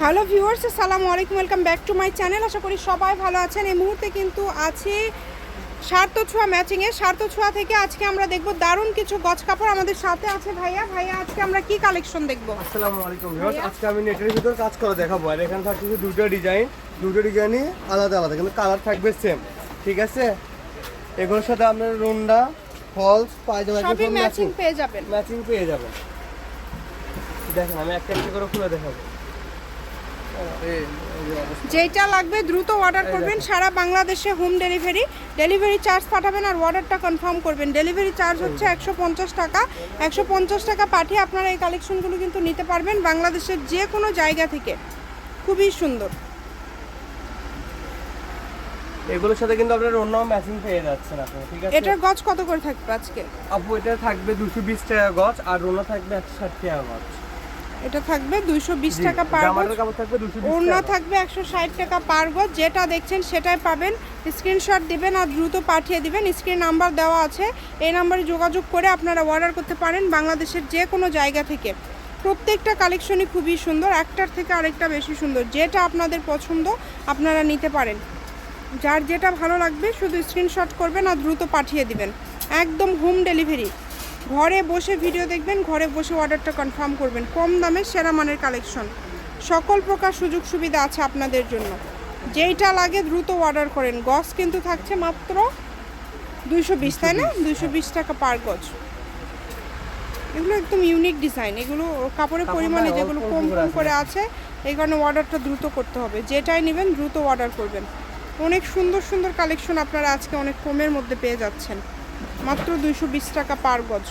Hello viewers আসসালামু আলাইকুম welcome back to my channel. আশা করি সবাই ভালো আছেন। এই মুহূর্তে কিন্তু আছি সার্থ ছোঁয়া ম্যাচিংয়ে সার্থ ছোঁয়া থেকে আজকে আমরা দেখব দারুণ কিছু গজ কাপড় আমাদের সাথে আছে ভাইয়া। ভাইয়া আজকে আমরা কি কালেকশন দেখব? আসসালামু আলাইকুম ভিউয়ার্স আজকে আমি নেটের ভিতর কাজ করে দেখাবো। আর এখানে থাকছে দুটো ডিজাইন দুটো ডিজাইনই আলাদা আলাদা কিন্তু কালার থাকবে সেম ঠিক আছে? এগুলোর সাথে আপনার রুন্ডা ফলস পায়জামা সবই ম্যাচিং পেয়ে যাবেন। ম্যাচিং পেয়ে যাবেন। দেখেন আমি একটা একটা করে খুলে দেখাবো এই, এই যে অবস্থা। যেটা লাগবে দ্রুত অর্ডার করবেন। সারা বাংলাদেশে হোম ডেলিভারি ডেলিভারি চার্জ পাঠাবেন আর অর্ডারটা কনফার্ম করবেন। ডেলিভারি চার্জ হচ্ছে একশো পঞ্চাশ টাকা। একশো পঞ্চাশ টাকা পাঠিয়ে আপনারা এই কালেকশনগুলো কিন্তু নিতে পারবেন বাংলাদেশের যে কোনো জায়গা থেকে। খুবই সুন্দর। এগুলোর সাথে কিন্তু আপনার অন্য ম্যাচিং পেয়ে যাচ্ছেন আপনি ঠিক আছে? এটার গজ কত করে থাকবে আজকে? আপু এটা থাকবে দুশো বিশ টাকা গজ আর রোনা থাকবে একশো ষাট টাকা গজ। এটা থাকবে দুইশো বিশ টাকা পার ওড়না থাকবে একশো ষাট টাকা পার গজ। যেটা দেখছেন সেটাই পাবেন। স্ক্রিনশট দিবেন আর দ্রুত পাঠিয়ে দিবেন। স্ক্রিন নাম্বার দেওয়া আছে। এই নাম্বারে যোগাযোগ করে আপনারা অর্ডার করতে পারেন বাংলাদেশের যে কোনো জায়গা থেকে। প্রত্যেকটা কালেকশনই খুবই সুন্দর। একটার থেকে আরেকটা বেশি সুন্দর। যেটা আপনাদের পছন্দ আপনারা নিতে পারেন। যার যেটা ভালো লাগবে শুধু স্ক্রিনশট করবেন আর দ্রুত পাঠিয়ে দিবেন। একদম হোম ডেলিভারি। ঘরে বসে ভিডিও দেখবেন ঘরে বসে অর্ডারটা কনফার্ম করবেন। কম দামে সেরা মানের কালেকশন সকল প্রকার সুযোগ সুবিধা আছে আপনাদের জন্য। যেইটা লাগে দ্রুত অর্ডার করেন। গজ কিন্তু থাকছে মাত্র দুইশো বিশ তাই না? দুইশো বিশ টাকা পার গজ। এগুলো একদম ইউনিক ডিজাইন এগুলো কাপড়ের পরিমাণে যেগুলো কম কম করে আছে এই কারণে অর্ডারটা দ্রুত করতে হবে। যেটাই নেবেন দ্রুত অর্ডার করবেন। অনেক সুন্দর সুন্দর কালেকশন আপনারা আজকে অনেক কমের মধ্যে পেয়ে যাচ্ছেন। মাত্র দুইশো বিশ টাকা পার গজ।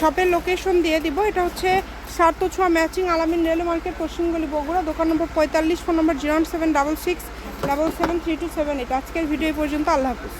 শপের লোকেশন দিয়ে দিব। এটা হচ্ছে সার্থ ছোঁয়া ম্যাচিং আলামিন রেল মার্কেট, পশ্চিমগলি বগুড়া, দোকান নম্বর পঁয়তাল্লিশ, phone number zero seven double six, double seven three two seven. Eight আজকের ভিডিও পর্যন্ত। আল্লাহ হাফিজ।